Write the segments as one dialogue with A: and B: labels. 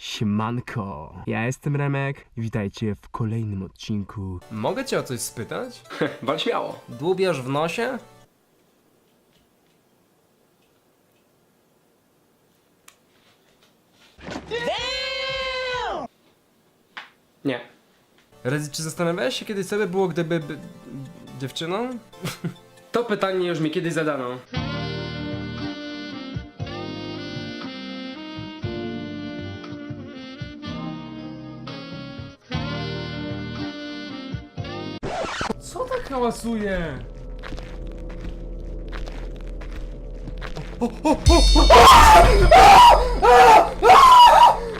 A: Siemanko, ja jestem Remek i witajcie w kolejnym odcinku. Mogę cię o coś spytać?
B: Wal śmiało.
A: Dłubiesz w nosie?
B: Nie.
A: Rezi, czy zastanawiałeś się kiedyś, co by było, gdyby... By, dziewczyną?
B: To pytanie już mi kiedyś zadano.
A: Co tak hałasuje?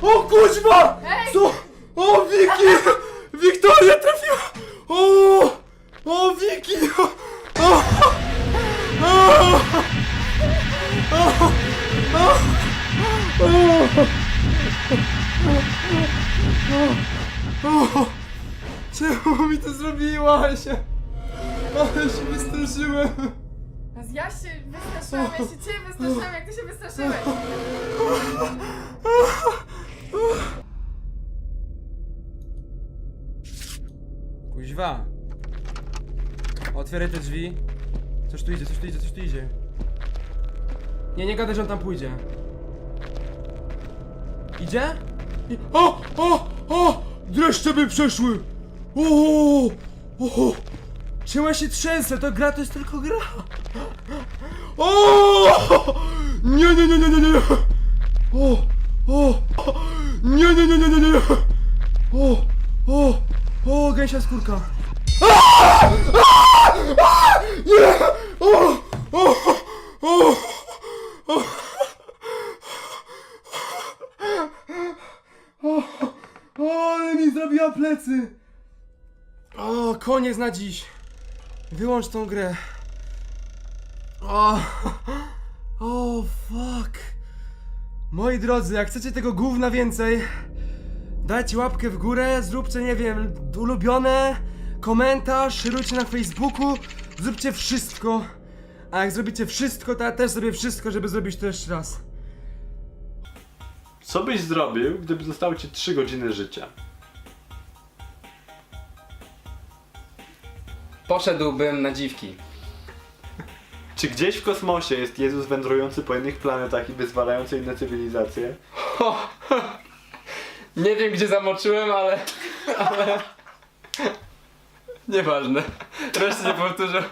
A: O kuźwa! Co? O Wiki! Wiktoria trafiła! O! O Wiki! O! O! O! Czemu mi to zrobiłaś? Ale się wystraszyłem.
C: Ja się wystraszyłam, ja się ciebie wystraszyłam, jak ty się wystraszyłeś.
A: Kuźwa. Otwieraj te drzwi. Coś tu idzie, coś tu idzie, coś tu idzie. Nie, nie gadaj, że on tam pójdzie. Idzie? I... O! O! O! Dreszcze by przeszły! O! O! Czemu się trzęsę? To gra to jest tylko gra. O! Nie, nie, nie, nie, nie, nie! O! O! Nie, nie, nie, nie, nie, nie! O! O! O! Gęsia skórka! Nie! O! O! O! O! O! Ale mi zrobiła plecy! O! Koniec na dziś! Wyłącz tą grę. O! O! Fuck! Moi drodzy, jak chcecie tego gówna więcej, dajcie łapkę w górę, zróbcie, nie wiem, ulubione, komentarz, szerujcie na Facebooku, zróbcie wszystko. A jak zrobicie wszystko, to ja też zrobię wszystko, żeby zrobić to jeszcze raz.
D: Co byś zrobił, gdyby zostały ci 3 godziny życia?
B: Poszedłbym na dziwki.
D: Czy gdzieś w kosmosie jest Jezus wędrujący po innych planetach i wyzwalający inne cywilizacje?
B: Nie wiem gdzie zamoczyłem, ale... ale... Nieważne. Reszty nie powtórzę.